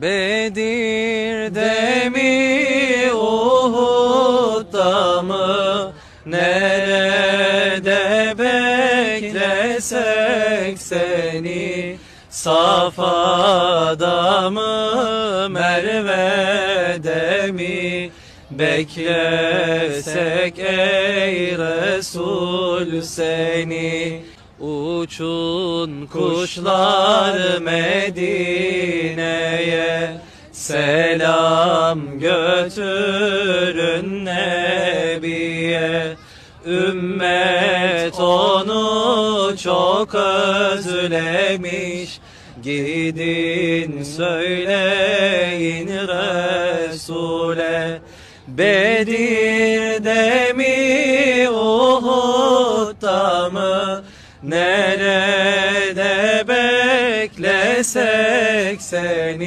Bedir'de mi Uhud'da mı? Nerede beklesek seni? Safa'da mı Merve'de mi? Beklesek ey Resul seni. Uçun kuşlar Medine'ye Selam götürün Nebiye. Ümmet onu çok özlemiş. Gidin söyleyin Resul'e. Bedir'de mi Uhud'da mı? Nerede beklesek seni